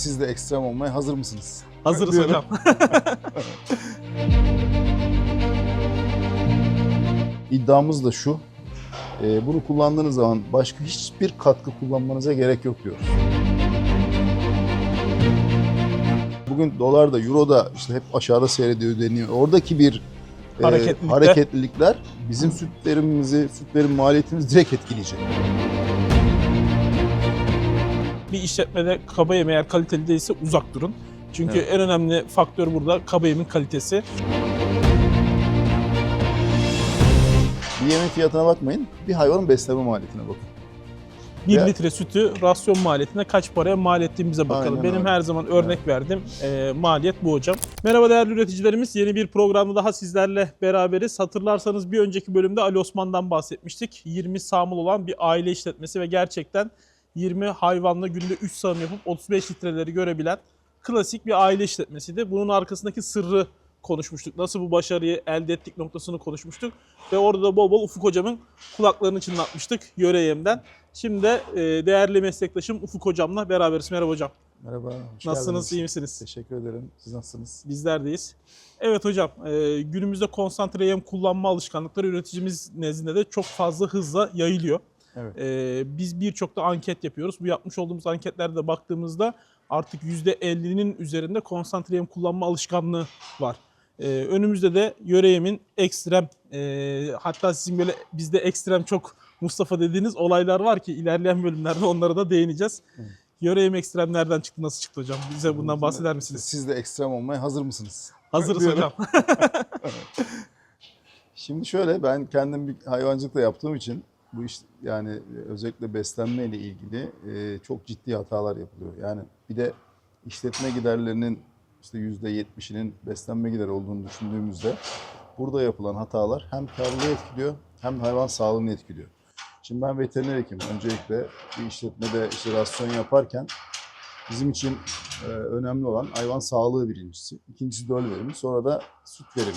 Siz de ekstrem olmaya hazır mısınız? Hazırız Buyurun. hocam. İddiamız da şu. e, bunu kullandığınız zaman başka hiçbir katkı kullanmanıza gerek yok diyoruz. Bugün dolar da euro da işte hep aşağıda seyrediyor deniyor. Oradaki bir e, Hareketlilikler. hareketlilikler bizim süt verimimizi, süt verim maliyetimizi direkt etkileyecek. Bir işletmede kaba yem eğer kaliteli değilse uzak durun. Çünkü Evet. en önemli faktör burada kaba yemin kalitesi. Bir yemin fiyatına bakmayın, bir hayvanın besleme maliyetine bakın. 1 Ve- litre sütü rasyon maliyetine kaç paraya mal ettiğimize bakalım. Aynen Benim öyle. her zaman örnek verdiğim e, maliyet bu hocam. Merhaba değerli üreticilerimiz. Yeni bir programda daha sizlerle beraberiz. Hatırlarsanız bir önceki bölümde Ali Osman'dan bahsetmiştik. 20 sağımıl olan bir aile işletmesi ve gerçekten 20 hayvanla günde 3 sağım yapıp 35 litreleri görebilen klasik bir aile işletmesiydi. Bunun arkasındaki sırrı konuşmuştuk. Nasıl bu başarıyı elde ettik noktasını konuşmuştuk. Ve orada da bol bol Ufuk hocamın kulaklarını çınlatmıştık yöre yemden. Şimdi de değerli meslektaşım Ufuk hocamla beraberiz. Merhaba hocam. Merhaba, Nasılsınız, geldiniz. iyi misiniz? Teşekkür ederim. Siz nasılsınız? Bizlerdeyiz. Evet hocam, e, günümüzde konsantre yem kullanma alışkanlıkları üreticimiz nezdinde de çok fazla hızla yayılıyor. Evet. E, biz birçok da anket yapıyoruz. Bu yapmış olduğumuz anketlerde de baktığımızda artık %50'nin üzerinde konsantre yem kullanma alışkanlığı var. E, önümüzde de yöre yemin ekstrem, e, hatta sizin böyle bizde ekstrem çok Mustafa dediğiniz olaylar var ki ilerleyen bölümlerde onlara da değineceğiz. Evet. Yöre yem ekstrem nereden çıktı, nasıl çıktı hocam? Bize bundan bahseder misiniz? Siz de ekstrem olmaya hazır mısınız? Hazırız hocam. Şimdi şöyle ben kendim bir hayvancılık da yaptığım için bu iş yani özellikle beslenme ile ilgili e, çok ciddi hatalar yapılıyor. Yani bir de işletme giderlerinin işte yüzde yetmişinin beslenme gideri olduğunu düşündüğümüzde burada yapılan hatalar hem karlılığı etkiliyor hem hayvan sağlığını etkiliyor. Şimdi ben veteriner hekimim. Öncelikle bir işletmede işte rasyon yaparken bizim için e, önemli olan hayvan sağlığı birincisi. İkincisi döl verimi, sonra da süt verimi.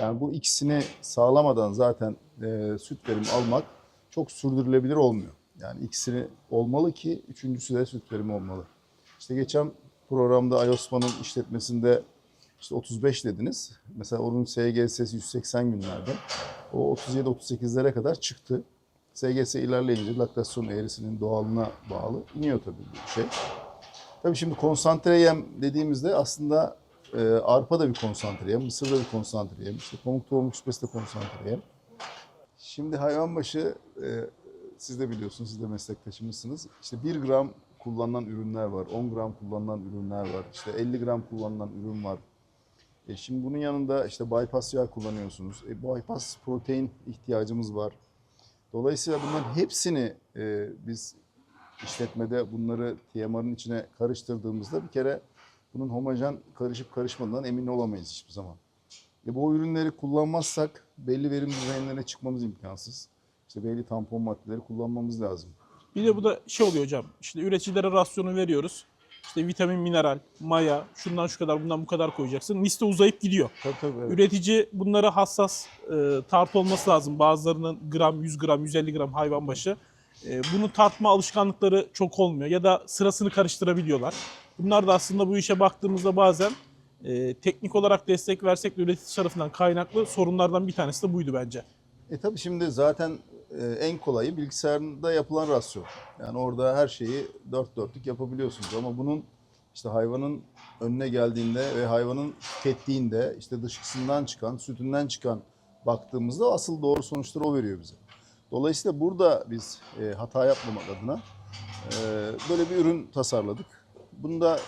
Yani bu ikisini sağlamadan zaten e, süt verimi almak çok sürdürülebilir olmuyor. Yani ikisini olmalı ki üçüncüsü de süt verimi olmalı. İşte geçen programda Ayosman'ın işletmesinde işte 35 dediniz. Mesela onun SGS'si 180 günlerde. O 37-38'lere kadar çıktı. SGS ilerleyince laktasyon eğrisinin doğalına bağlı iniyor tabii bu şey. Tabii şimdi konsantre yem dediğimizde aslında e, arpa da bir konsantre yem, mısır da bir konsantre yem, işte pamuk tohum küspesi de konsantre yem. Şimdi hayvan başı e, siz de biliyorsunuz, siz de meslektaşımızsınız. İşte 1 gram kullanılan ürünler var, 10 gram kullanılan ürünler var, işte 50 gram kullanılan ürün var. E şimdi bunun yanında işte bypass yağ kullanıyorsunuz. E, bypass protein ihtiyacımız var. Dolayısıyla bunların hepsini e, biz işletmede bunları TMR'ın içine karıştırdığımızda bir kere bunun homojen karışıp karışmadığından emin olamayız hiçbir zaman. E bu ürünleri kullanmazsak belli verim düzeylerine çıkmamız imkansız. İşte belli tampon maddeleri kullanmamız lazım. Bir de bu da şey oluyor hocam. İşte üreticilere rasyonu veriyoruz. İşte vitamin, mineral, maya, şundan şu kadar, bundan bu kadar koyacaksın. Liste uzayıp gidiyor. Tabii tabii. evet. Üretici bunlara hassas e, tart olması lazım. Bazılarının gram, 100 gram, 150 gram hayvan başı. E, bunu tartma alışkanlıkları çok olmuyor ya da sırasını karıştırabiliyorlar. Bunlar da aslında bu işe baktığımızda bazen e, teknik olarak destek versek de üretici tarafından kaynaklı sorunlardan bir tanesi de buydu bence. E tabii şimdi zaten e, en kolayı bilgisayarda yapılan rasyon. Yani orada her şeyi dört dörtlük yapabiliyorsunuz ama bunun işte hayvanın önüne geldiğinde ve hayvanın tükettiğinde işte dışkısından çıkan, sütünden çıkan baktığımızda asıl doğru sonuçları o veriyor bize. Dolayısıyla burada biz e, hata yapmamak adına e, böyle bir ürün tasarladık. Bunu da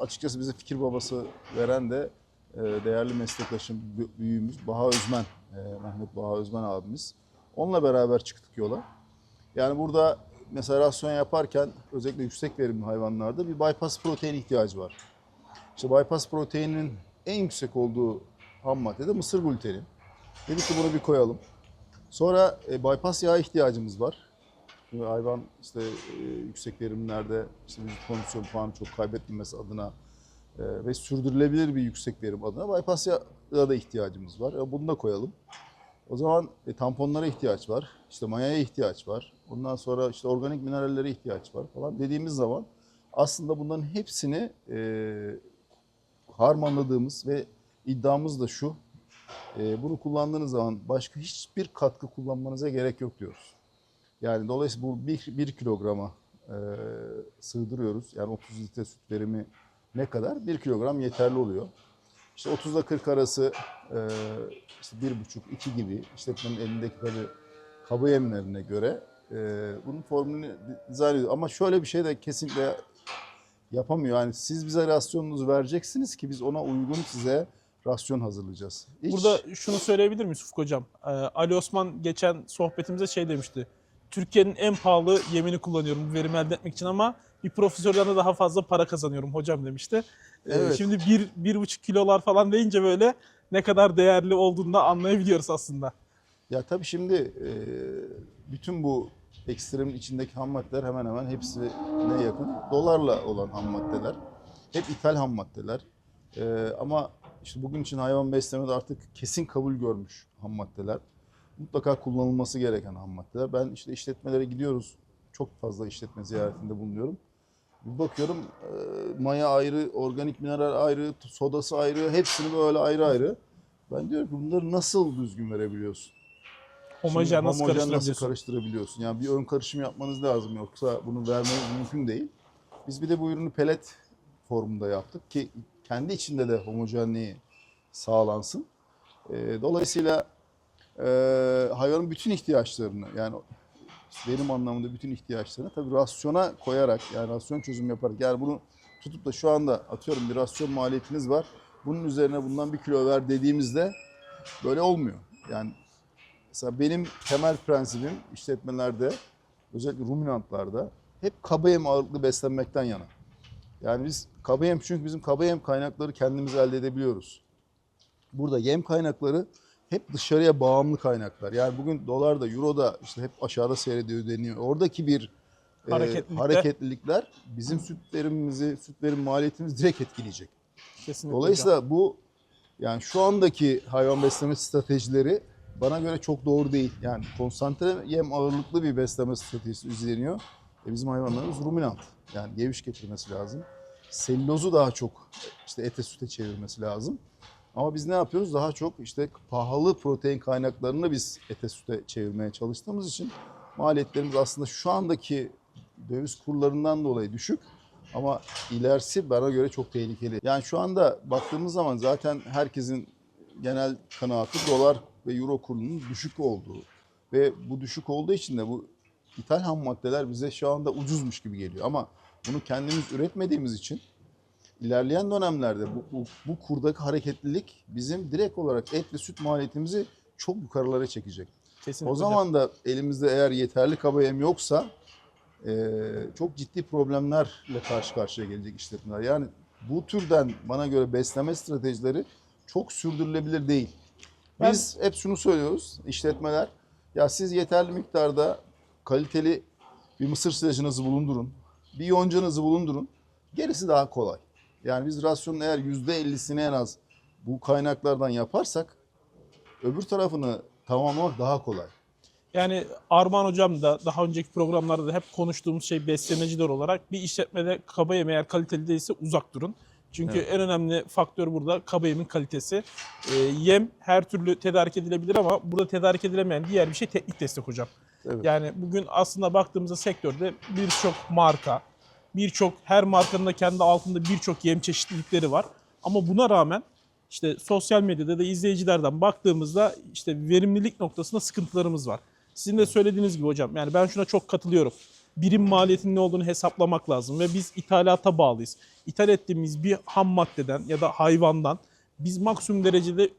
açıkçası bize fikir babası veren de e, değerli meslektaşım, bü- büyüğümüz Baha Özmen, e, Mehmet Baha Özmen abimiz. Onunla beraber çıktık yola. Yani burada mesela rasyon yaparken özellikle yüksek verimli hayvanlarda bir bypass protein ihtiyacı var. İşte bypass proteinin en yüksek olduğu ham madde de mısır gluteni. Dedik ki bunu bir koyalım. Sonra e, bypass yağa ihtiyacımız var. Çünkü hayvan işte e, yüksek verimlerde işte vücut kondisyon falan çok kaybetmemesi adına e, ve sürdürülebilir bir yüksek verim adına bypass da ihtiyacımız var. E, bunu da koyalım. O zaman e, tamponlara ihtiyaç var. işte mayaya ihtiyaç var. Ondan sonra işte organik minerallere ihtiyaç var falan dediğimiz zaman Aslında bunların hepsini e, harmanladığımız ve iddiamız da şu. e, bunu kullandığınız zaman başka hiçbir katkı kullanmanıza gerek yok diyoruz. Yani dolayısıyla bu 1 bir, kilograma e, sığdırıyoruz. Yani 30 litre süt verimi ne kadar? 1 kilogram yeterli oluyor. İşte 30 ile 40 arası e, işte 1,5-2 gibi işletmenin elindeki tabii kaba yemlerine göre e, bunun formülünü dizayn ediyor. Ama şöyle bir şey de kesinlikle yapamıyor. Yani siz bize rasyonunuzu vereceksiniz ki biz ona uygun size rasyon hazırlayacağız. Hiç- Burada şunu söyleyebilir miyiz Ufuk Hocam? Ee, Ali Osman geçen sohbetimize şey demişti. Türkiye'nin en pahalı yemini kullanıyorum bu verimi elde etmek için ama bir profesörden de daha fazla para kazanıyorum hocam demişti. Ee, Evet. Şimdi bir, bir buçuk kilolar falan deyince böyle ne kadar değerli olduğunu da anlayabiliyoruz aslında. Ya tabii şimdi e, bütün bu ekstremin içindeki ham maddeler hemen hemen hepsine yakın dolarla olan ham maddeler. Hep ithal ham maddeler. E, ama işte bugün için hayvan beslemede artık kesin kabul görmüş ham maddeler. Mutlaka kullanılması gereken ham maddeler. Ben işte işletmelere gidiyoruz. Çok fazla işletme ziyaretinde bulunuyorum. Bir bakıyorum e, maya ayrı, organik mineral ayrı, sodası ayrı, hepsini böyle ayrı ayrı. Ben diyorum ki bunları nasıl düzgün verebiliyorsun? Homojen nasıl karıştırabiliyorsun? nasıl karıştırabiliyorsun? Yani bir ön karışım yapmanız lazım yoksa bunu vermeniz mümkün değil. Biz bir de bu ürünü pelet formunda yaptık ki kendi içinde de homojenliği sağlansın. Ee, dolayısıyla e, hayvanın bütün ihtiyaçlarını yani verim anlamında bütün ihtiyaçlarını tabii rasyona koyarak yani rasyon çözüm yaparak yani bunu tutup da şu anda atıyorum bir rasyon maliyetiniz var. Bunun üzerine bundan bir kilo ver dediğimizde böyle olmuyor. Yani Mesela benim temel prensibim işletmelerde özellikle ruminantlarda hep kaba yem ağırlıklı beslenmekten yana. Yani biz kaba yem çünkü bizim kaba yem kaynakları kendimiz elde edebiliyoruz. Burada yem kaynakları hep dışarıya bağımlı kaynaklar. Yani bugün dolar da euro da işte hep aşağıda seyrediyor deniyor. Oradaki bir e, Hareketlilikler. hareketlilikler bizim süt verimimizi, süt verim maliyetimizi direkt etkileyecek. Kesinlikle Dolayısıyla bu yani şu andaki hayvan besleme stratejileri bana göre çok doğru değil. Yani konsantre yem ağırlıklı bir besleme stratejisi izleniyor. E bizim hayvanlarımız ruminant. Yani geviş getirmesi lazım. Selülozu daha çok işte ete süte çevirmesi lazım. Ama biz ne yapıyoruz? Daha çok işte pahalı protein kaynaklarını biz ete süte çevirmeye çalıştığımız için maliyetlerimiz aslında şu andaki döviz kurlarından dolayı düşük. Ama ilerisi bana göre çok tehlikeli. Yani şu anda baktığımız zaman zaten herkesin genel kanaatı dolar ve euro kurunun düşük olduğu. Ve bu düşük olduğu için de bu ithal ham maddeler bize şu anda ucuzmuş gibi geliyor. Ama bunu kendimiz üretmediğimiz için ilerleyen dönemlerde bu, bu, bu kurdaki hareketlilik bizim direkt olarak et ve süt maliyetimizi çok yukarılara çekecek. Kesinlikle O zaman da elimizde eğer yeterli kaba yem yoksa e, çok ciddi problemlerle karşı karşıya gelecek işletmeler. Yani bu türden bana göre besleme stratejileri çok sürdürülebilir değil. Ben- Biz hep şunu söylüyoruz işletmeler. Ya siz yeterli miktarda kaliteli bir mısır silajınızı bulundurun. Bir yoncanızı bulundurun. Gerisi daha kolay. Yani biz rasyonun eğer %50'sini en az bu kaynaklardan yaparsak öbür tarafını tamamlamak daha kolay. Yani Armağan Hocam da daha önceki programlarda da hep konuştuğumuz şey beslemeciler olarak bir işletmede kaba yem eğer kaliteli değilse uzak durun. Çünkü Evet. en önemli faktör burada kaba yemin kalitesi. Ee, yem her türlü tedarik edilebilir ama burada tedarik edilemeyen diğer bir şey teknik destek hocam. Evet. Yani bugün aslında baktığımızda sektörde birçok marka, birçok her markanın da kendi altında birçok yem çeşitlilikleri var. Ama buna rağmen işte sosyal medyada da izleyicilerden baktığımızda işte verimlilik noktasında sıkıntılarımız var. Sizin de söylediğiniz gibi hocam yani ben şuna çok katılıyorum. Birim maliyetinin ne olduğunu hesaplamak lazım ve biz ithalata bağlıyız. İthal ettiğimiz bir ham maddeden ya da hayvandan biz maksimum derecede e,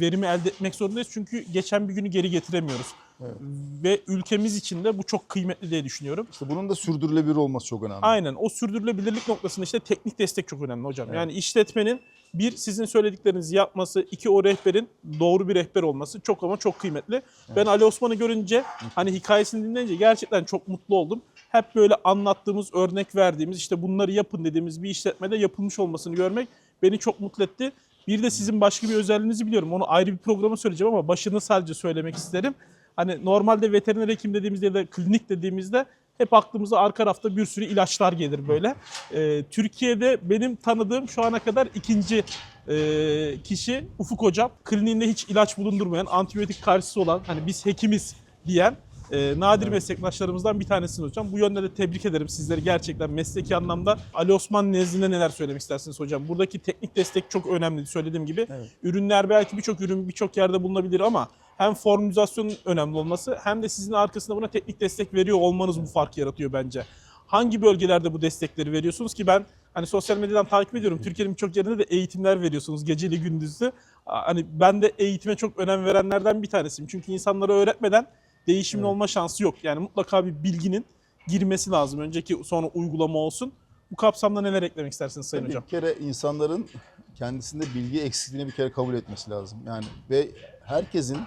verimi elde etmek zorundayız. Çünkü geçen bir günü geri getiremiyoruz. Evet. Ve ülkemiz için de bu çok kıymetli diye düşünüyorum. İşte bunun da sürdürülebilir olması çok önemli. Aynen o sürdürülebilirlik noktasında işte teknik destek çok önemli hocam. Evet. Yani işletmenin bir sizin söylediklerinizi yapması, iki o rehberin doğru bir rehber olması çok ama çok kıymetli. Ben Ali Osman'ı görünce hani hikayesini dinleyince gerçekten çok mutlu oldum. Hep böyle anlattığımız, örnek verdiğimiz işte bunları yapın dediğimiz bir işletmede yapılmış olmasını görmek beni çok mutlu etti. Bir de sizin başka bir özelliğinizi biliyorum. Onu ayrı bir programa söyleyeceğim ama başını sadece söylemek isterim. Hani normalde veteriner hekim dediğimizde ya da klinik dediğimizde hep aklımıza arka rafta bir sürü ilaçlar gelir böyle. Ee, Türkiye'de benim tanıdığım şu ana kadar ikinci e, kişi Ufuk Hocam. Kliniğinde hiç ilaç bulundurmayan, antibiyotik karşısı olan, hani biz hekimiz diyen e, nadir meslektaşlarımızdan bir tanesiniz hocam. Bu yönde de tebrik ederim sizleri gerçekten mesleki anlamda. Ali Osman nezdinde neler söylemek istersiniz hocam? Buradaki teknik destek çok önemli söylediğim gibi. Evet. Ürünler belki birçok ürün birçok yerde bulunabilir ama hem formülizasyonun önemli olması hem de sizin arkasında buna teknik destek veriyor olmanız bu farkı yaratıyor bence. Hangi bölgelerde bu destekleri veriyorsunuz ki ben hani sosyal medyadan takip ediyorum. Türkiye'nin birçok yerinde de eğitimler veriyorsunuz geceli gündüzlü. Hani ben de eğitime çok önem verenlerden bir tanesiyim. Çünkü insanlara öğretmeden değişimin Evet. olma şansı yok. Yani mutlaka bir bilginin girmesi lazım. Önceki sonra uygulama olsun. Bu kapsamda neler eklemek istersiniz Sayın Tabii Hocam? Bir kere insanların kendisinde bilgi eksikliğini bir kere kabul etmesi lazım. Yani ve herkesin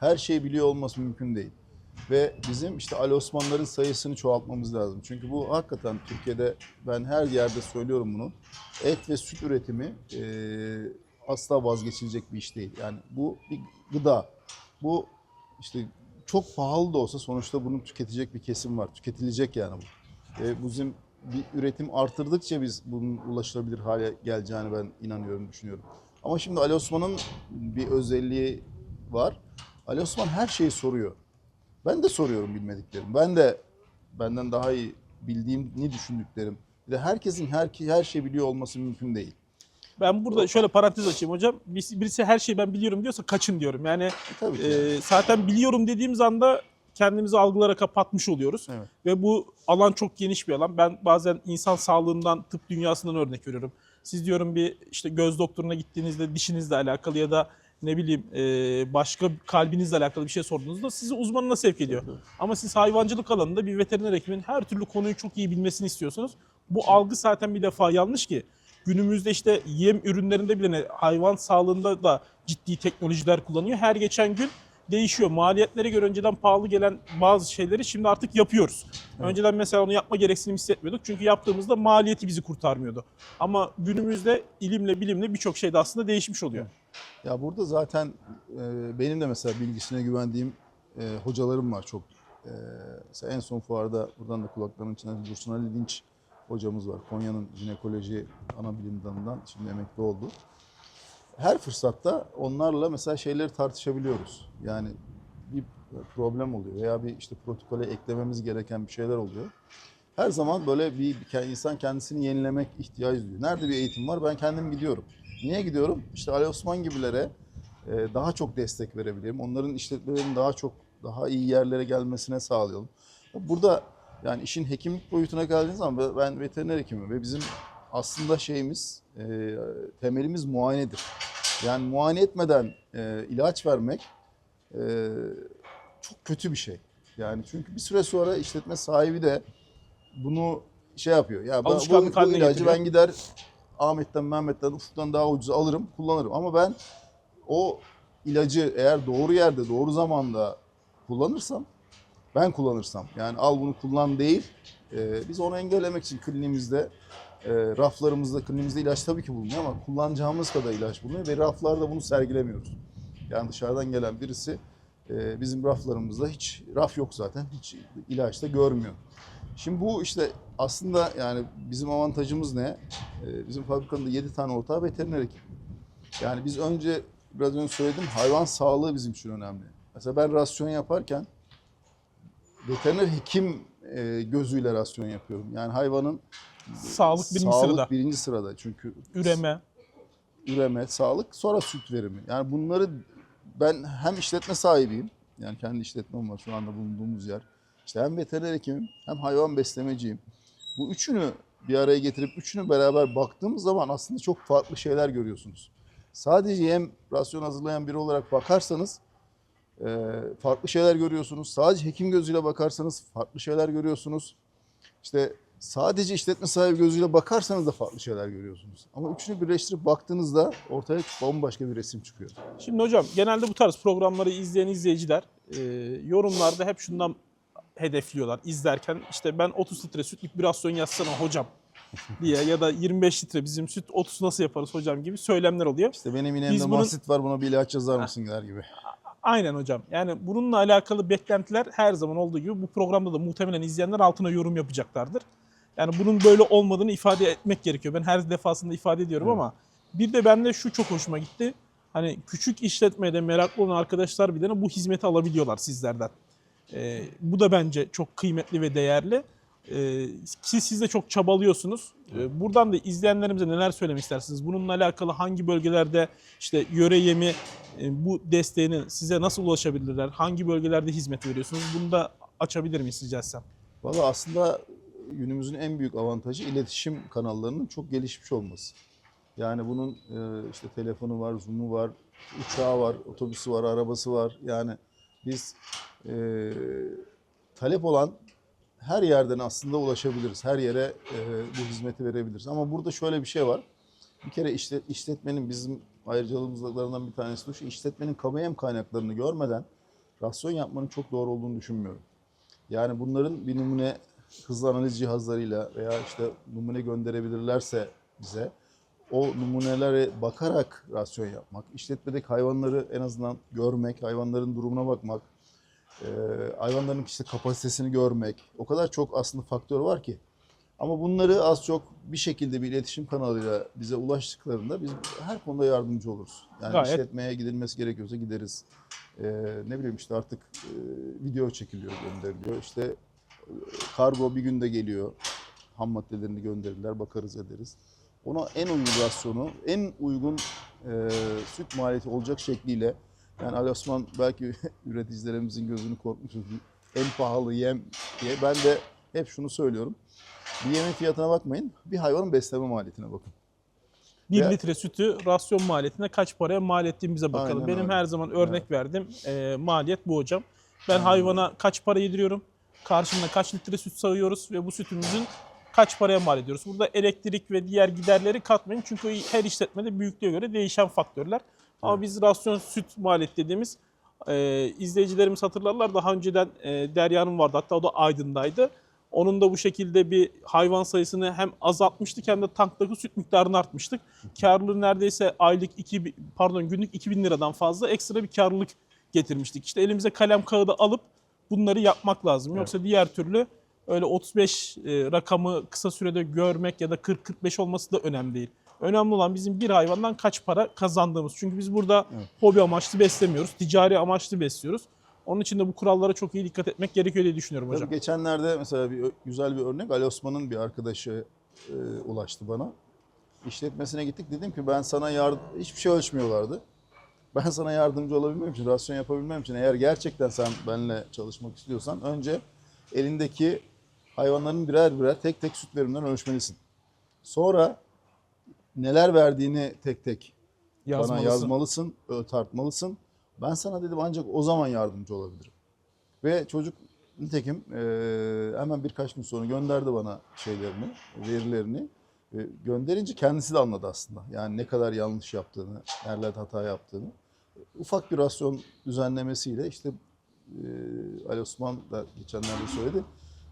her şeyi biliyor olması mümkün değil. Ve bizim işte Ali Osmanların sayısını çoğaltmamız lazım. Çünkü bu hakikaten Türkiye'de ben her yerde söylüyorum bunu. Et ve süt üretimi e, asla vazgeçilecek bir iş değil. Yani bu bir gıda. Bu işte çok pahalı da olsa sonuçta bunu tüketecek bir kesim var. Tüketilecek yani bu. E, bizim bir üretim artırdıkça biz bunun ulaşılabilir hale geleceğini ben inanıyorum, düşünüyorum. Ama şimdi Ali Osman'ın bir özelliği var. Ali Osman her şeyi soruyor. Ben de soruyorum bilmediklerim. Ben de benden daha iyi bildiğimini düşündüklerim. Bir de herkesin her, her şey biliyor olması mümkün değil. Ben burada şöyle parantez açayım hocam. Birisi, birisi her şeyi ben biliyorum diyorsa kaçın diyorum. Yani E, tabii e, zaten biliyorum dediğimiz anda kendimizi algılara kapatmış oluyoruz. Evet. Ve bu alan çok geniş bir alan. Ben bazen insan sağlığından, tıp dünyasından örnek veriyorum. Siz diyorum bir işte göz doktoruna gittiğinizde dişinizle alakalı ya da ne bileyim e, başka kalbinizle alakalı bir şey sorduğunuzda sizi uzmanına sevk ediyor. Ama siz hayvancılık alanında bir veteriner hekimin her türlü konuyu çok iyi bilmesini istiyorsunuz. Bu algı zaten bir defa yanlış ki. Günümüzde işte yem ürünlerinde bile ne, hayvan sağlığında da ciddi teknolojiler kullanıyor. Her geçen gün değişiyor. Maliyetlere göre önceden pahalı gelen bazı şeyleri şimdi artık yapıyoruz. Önceden mesela onu yapma gereksinim hissetmiyorduk. Çünkü yaptığımızda maliyeti bizi kurtarmıyordu. Ama günümüzde ilimle bilimle birçok şey de aslında değişmiş oluyor. Ya burada zaten e, benim de mesela bilgisine güvendiğim e, hocalarım var çok. E, mesela en son fuarda buradan da kulaklarının içinden Dursun Ali Dinç hocamız var. Konya'nın jinekoloji ana bilim dalından şimdi emekli oldu. Her fırsatta onlarla mesela şeyleri tartışabiliyoruz. Yani bir problem oluyor veya bir işte protokole eklememiz gereken bir şeyler oluyor. Her zaman böyle bir insan kendisini yenilemek ihtiyacı duyuyor. Nerede bir eğitim var ben kendim gidiyorum. Niye gidiyorum? İşte Ali Osman gibilere e, daha çok destek verebilirim. Onların işletmelerinin daha çok daha iyi yerlere gelmesine sağlayalım. Burada yani işin hekimlik boyutuna geldiğiniz zaman ben veteriner hekimim ve bizim aslında şeyimiz e, temelimiz muayenedir. Yani muayene etmeden e, ilaç vermek çok kötü bir şey. Yani çünkü bir süre sonra işletme sahibi de bunu şey yapıyor. Ya ben bu, bu ilacı getiriyor. ben gider Ahmet'ten, Mehmet'ten, Ufuk'tan daha ucuz alırım, kullanırım. Ama ben o ilacı eğer doğru yerde, doğru zamanda kullanırsam, ben kullanırsam, yani al bunu kullan değil, e, biz onu engellemek için kliniğimizde, e, raflarımızda, kliniğimizde ilaç tabii ki bulunuyor ama kullanacağımız kadar ilaç bulunuyor ve raflarda bunu sergilemiyoruz. Yani dışarıdan gelen birisi e, bizim raflarımızda hiç raf yok zaten, hiç ilaç da görmüyor. Şimdi bu işte aslında yani bizim avantajımız ne? Ee, Bizim fabrikanın da 7 tane ortağı veteriner hekim. Yani biz önce biraz önce söyledim hayvan sağlığı bizim için önemli. Mesela ben rasyon yaparken veteriner hekim e, gözüyle rasyon yapıyorum. Yani hayvanın Sağlık birinci sağlık sırada. birinci sırada. Çünkü Üreme. üreme, sağlık, sonra süt verimi. Yani bunları ben hem işletme sahibiyim. Yani kendi işletmem var şu anda bulunduğumuz yer. İşte hem veteriner hekimim hem hayvan beslemeciyim. Bu üçünü bir araya getirip üçünü beraber baktığımız zaman aslında çok farklı şeyler görüyorsunuz. Sadece yem rasyon hazırlayan biri olarak bakarsanız e, farklı şeyler görüyorsunuz. Sadece hekim gözüyle bakarsanız farklı şeyler görüyorsunuz. İşte sadece işletme sahibi gözüyle bakarsanız da farklı şeyler görüyorsunuz. Ama üçünü birleştirip baktığınızda ortaya bambaşka bir resim çıkıyor. Şimdi hocam genelde bu tarz programları izleyen izleyiciler e, yorumlarda hep şundan hedefliyorlar izlerken işte ben 30 litre sütlük bir rasyon yazsana hocam diye ya da 25 litre bizim süt 30 nasıl yaparız hocam gibi söylemler oluyor. İşte benim inemde bunun- masit var buna bir ilaç yazar mısın der gibi. Aynen hocam. Yani bununla alakalı beklentiler her zaman olduğu gibi bu programda da muhtemelen izleyenler altına yorum yapacaklardır. Yani bunun böyle olmadığını ifade etmek gerekiyor. Ben her defasında ifade ediyorum Evet. ama bir de bende şu çok hoşuma gitti. Hani küçük işletmede meraklı olan arkadaşlar bile bu hizmeti alabiliyorlar sizlerden. Ee, bu da bence çok kıymetli ve değerli. Ki siz de çok çabalıyorsunuz. Ee, buradan da izleyenlerimize neler söylemek istersiniz? Bununla alakalı hangi bölgelerde işte yöre yemi e, bu desteğini size nasıl ulaşabilirler? Hangi bölgelerde hizmet veriyorsunuz? Bunu da açabilir miyiz rica etsem? Valla aslında günümüzün en büyük avantajı iletişim kanallarının çok gelişmiş olması. Yani bunun e, işte telefonu var, Zoom'u var, uçağı var, otobüsü var, arabası var. Yani biz e, talep olan her yerden aslında ulaşabiliriz. Her yere e, bu hizmeti verebiliriz. Ama burada şöyle bir şey var. Bir kere işlet, işletmenin bizim ayrıcalığımızlarından bir tanesi de şu. işletmenin kamu kaynaklarını görmeden rasyon yapmanın çok doğru olduğunu düşünmüyorum. Yani bunların bir numune hızlı analiz cihazlarıyla veya işte numune gönderebilirlerse bize o numunelere bakarak rasyon yapmak, işletmedeki hayvanları en azından görmek, hayvanların durumuna bakmak, e, hayvanların işte kapasitesini görmek. O kadar çok aslında faktör var ki. Ama bunları az çok bir şekilde bir iletişim kanalıyla bize ulaştıklarında biz her konuda yardımcı oluruz. Yani Gayet. işletmeye gidilmesi gerekiyorsa gideriz. E, ne bileyim işte artık e, video çekiliyor, gönderiliyor. İşte e, kargo bir günde geliyor. Ham maddelerini gönderirler, bakarız ederiz. Ona en uygun rasyonu, en uygun e, süt maliyeti olacak şekliyle yani Ali Osman belki üreticilerimizin gözünü korkmuşuz. En pahalı yem diye. Ben de hep şunu söylüyorum. Bir yemin fiyatına bakmayın. Bir hayvanın besleme maliyetine bakın. 1 Ve- litre sütü rasyon maliyetine kaç paraya mal ettiğimize bakalım. Aynen Benim öyle. her zaman örnek verdim. maliyet bu hocam. Ben hayvana kaç para yediriyorum? Karşımda kaç litre süt sağıyoruz ve bu sütümüzün kaç paraya mal ediyoruz? Burada elektrik ve diğer giderleri katmayın. Çünkü her işletmede büyüklüğe göre değişen faktörler. Ama biz rasyon süt maliyet dediğimiz e, izleyicilerimiz hatırlarlar daha önceden e, Derya'nın vardı hatta o da Aydın'daydı. Onun da bu şekilde bir hayvan sayısını hem azaltmıştık hem de tanktaki süt miktarını artmıştık. Karlılığı neredeyse aylık 2 pardon günlük 2000 liradan fazla ekstra bir karlılık getirmiştik. İşte elimize kalem kağıdı alıp bunları yapmak lazım. Yoksa diğer türlü öyle 35 e, rakamı kısa sürede görmek ya da 40-45 olması da önemli değil. Önemli olan bizim bir hayvandan kaç para kazandığımız. Çünkü biz burada Evet. hobi amaçlı beslemiyoruz, ticari amaçlı besliyoruz. Onun için de bu kurallara çok iyi dikkat etmek gerekiyor diye düşünüyorum hocam. Tabii geçenlerde mesela bir güzel bir örnek Ali Osman'ın bir arkadaşı e, ulaştı bana. İşletmesine gittik dedim ki ben sana yardım hiçbir şey ölçmüyorlardı. Ben sana yardımcı olabilmem için, rasyon yapabilmem için eğer gerçekten sen benimle çalışmak istiyorsan önce elindeki hayvanların birer birer tek tek süt verimlerini ölçmelisin. Sonra neler verdiğini tek tek bana Yazmalısın. yazmalısın, ö- tartmalısın. Ben sana dedim ancak o zaman yardımcı olabilirim. Ve çocuk nitekim eee, hemen birkaç gün sonra gönderdi bana şeylerini, verilerini. Ve gönderince kendisi de anladı aslında. Yani ne kadar yanlış yaptığını, nerelerde hata yaptığını. Ufak bir rasyon düzenlemesiyle işte eee Ali Osman da geçenlerde söyledi.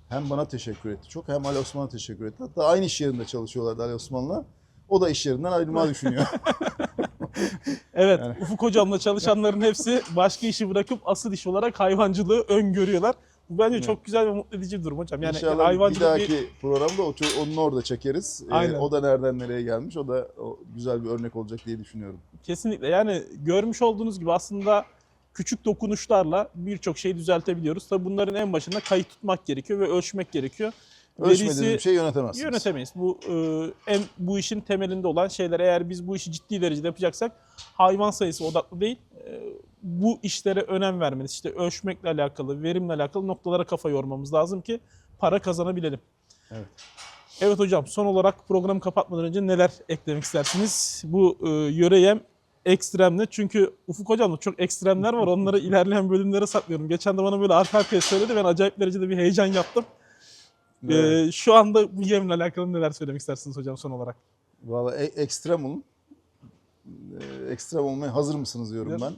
Hem bana teşekkür etti çok hem Ali Osman'a teşekkür etti. Hatta aynı iş yerinde çalışıyorlardı Ali Osman'la. O da iş yerinden ayrılmayı düşünüyor. Evet, Yani- Ufuk hocamla çalışanların hepsi başka işi bırakıp asıl iş olarak hayvancılığı öngörüyorlar. Bu bence Evet. çok güzel ve mutlu edici bir durum hocam. Yani İnşallah bir hayvancılık dahaki bir- programda o, onu orada çekeriz. Ee, Aynen. o da nereden nereye gelmiş. O da o güzel bir örnek olacak diye düşünüyorum. kesinlikle yani görmüş olduğunuz gibi aslında küçük dokunuşlarla birçok şeyi düzeltebiliyoruz. Tabii bunların en başında kayıt tutmak gerekiyor ve ölçmek gerekiyor. Ölçmediğiniz Verisi- bir şey yönetemezsiniz. Yönetemeyiz. Bu e, en bu işin temelinde olan şeyler. Eğer biz bu işi ciddi derecede yapacaksak hayvan sayısı odaklı değil. e, bu işlere önem vermeliyiz. İşte ölçmekle alakalı, verimle alakalı noktalara kafa yormamız lazım ki para kazanabilelim. Evet. Evet hocam son olarak programı kapatmadan önce neler eklemek istersiniz? Bu e, yöre yem ekstremle çünkü Ufuk hocamda çok ekstremler var onları ilerleyen bölümlere saklıyorum. Geçen de bana böyle arka arkaya söyledi ben acayip derecede bir heyecan yaptım. Evet. Ee, şu anda bu yemle alakalı neler söylemek istersiniz hocam son olarak? Valla e- ekstrem olun. Ee, ekstrem olmaya hazır mısınız diyorum Evet. ben.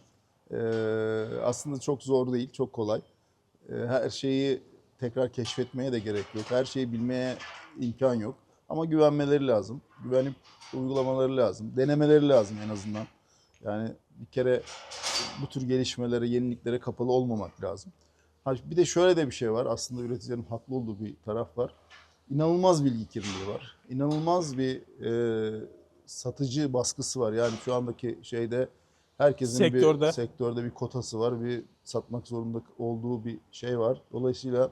Ee, aslında çok zor değil, çok kolay. Ee, her şeyi tekrar keşfetmeye de gerek yok. Her şeyi bilmeye imkan yok. Ama güvenmeleri lazım. Güvenip uygulamaları lazım. Denemeleri lazım en azından. Yani bir kere bu tür gelişmelere, yeniliklere kapalı olmamak lazım. Ha, bir de şöyle de bir şey var. Aslında üreticilerin haklı olduğu bir taraf var. İnanılmaz bilgi kirliliği var. İnanılmaz bir e, satıcı baskısı var. Yani şu andaki şeyde herkesin Sektörde. bir sektörde bir kotası var. Bir satmak zorunda olduğu bir şey var. Dolayısıyla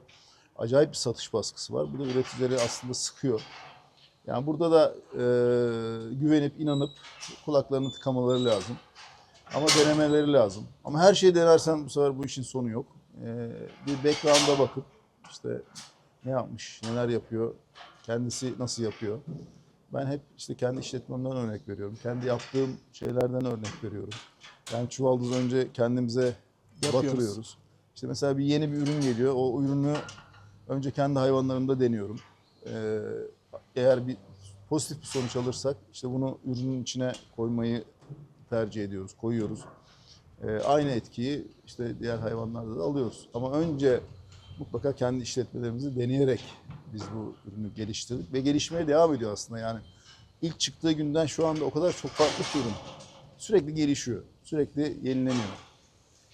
acayip bir satış baskısı var. Bu da üreticileri aslında sıkıyor. Yani burada da e, güvenip inanıp kulaklarını tıkamaları lazım. Ama denemeleri lazım. Ama her şeyi denersen bu sefer bu işin sonu yok. E, bir background'a bakıp işte ne yapmış, neler yapıyor, kendisi nasıl yapıyor. Ben hep işte kendi işletmemden örnek veriyorum. Kendi yaptığım şeylerden örnek veriyorum. Yani çuvaldız önce kendimize Yapıyoruz. batırıyoruz. İşte mesela bir yeni bir ürün geliyor. O ürünü önce kendi hayvanlarımda deniyorum. Ee, eğer bir pozitif bir sonuç alırsak işte bunu ürünün içine koymayı tercih ediyoruz, koyuyoruz. Ee, aynı etkiyi işte diğer hayvanlarda da alıyoruz. Ama önce mutlaka kendi işletmelerimizi deneyerek biz bu ürünü geliştirdik ve gelişmeye devam ediyor aslında yani. ilk çıktığı günden şu anda o kadar çok farklı ki ürün. Sürekli gelişiyor, sürekli yenileniyor.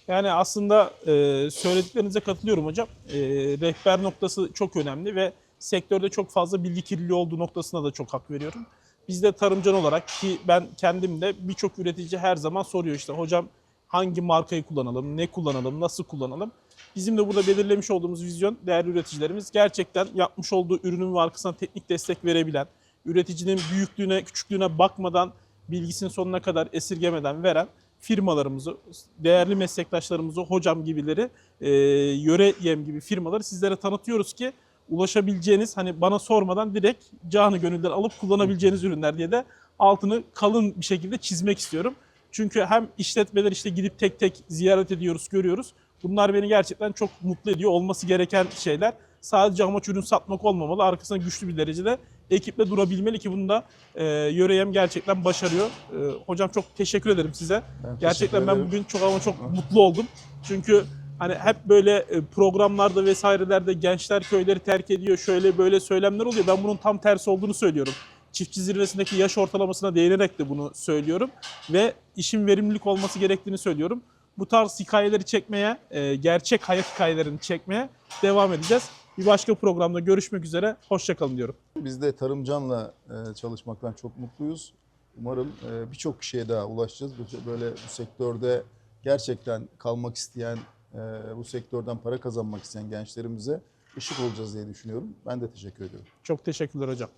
Yani aslında e, söylediklerinize katılıyorum hocam. E, rehber noktası çok önemli ve sektörde çok fazla bilgi kirliliği olduğu noktasına da çok hak veriyorum. Biz de tarımcan olarak ki ben kendim de birçok üretici her zaman soruyor işte hocam hangi markayı kullanalım, ne kullanalım, nasıl kullanalım. Bizim de burada belirlemiş olduğumuz vizyon değerli üreticilerimiz gerçekten yapmış olduğu ürünün ve arkasına teknik destek verebilen, üreticinin büyüklüğüne, küçüklüğüne bakmadan bilgisinin sonuna kadar esirgemeden veren firmalarımızı, değerli meslektaşlarımızı, hocam gibileri, e, yöre yem gibi firmaları sizlere tanıtıyoruz ki ulaşabileceğiniz, hani bana sormadan direkt canı gönülden alıp kullanabileceğiniz ürünler diye de altını kalın bir şekilde çizmek istiyorum. Çünkü hem işletmeler işte gidip tek tek ziyaret ediyoruz, görüyoruz. Bunlar beni gerçekten çok mutlu ediyor. Olması gereken şeyler. Sadece amaç ürün satmak olmamalı. Arkasında güçlü bir derecede ekiple durabilmeli ki bunu da e, Yöreyem gerçekten başarıyor. E, hocam çok teşekkür ederim size. Ben Gerçekten ben bugün çok ama çok mutlu oldum. Çünkü hani hep böyle e, programlarda vesairelerde gençler köyleri terk ediyor, şöyle böyle söylemler oluyor. Ben bunun tam tersi olduğunu söylüyorum. Çiftçi zirvesindeki yaş ortalamasına değinerek de bunu söylüyorum. Ve işin verimlilik olması gerektiğini söylüyorum. Bu tarz hikayeleri çekmeye, e, gerçek hayat hikayelerini çekmeye devam edeceğiz. Bir başka programda görüşmek üzere. Hoşçakalın diyorum. Biz de Tarımcan'la e, çalışmaktan çok mutluyuz. Umarım birçok kişiye daha ulaşacağız. Böyle bu sektörde gerçekten kalmak isteyen, bu sektörden para kazanmak isteyen gençlerimize ışık olacağız diye düşünüyorum. Ben de teşekkür ediyorum. Çok teşekkürler hocam.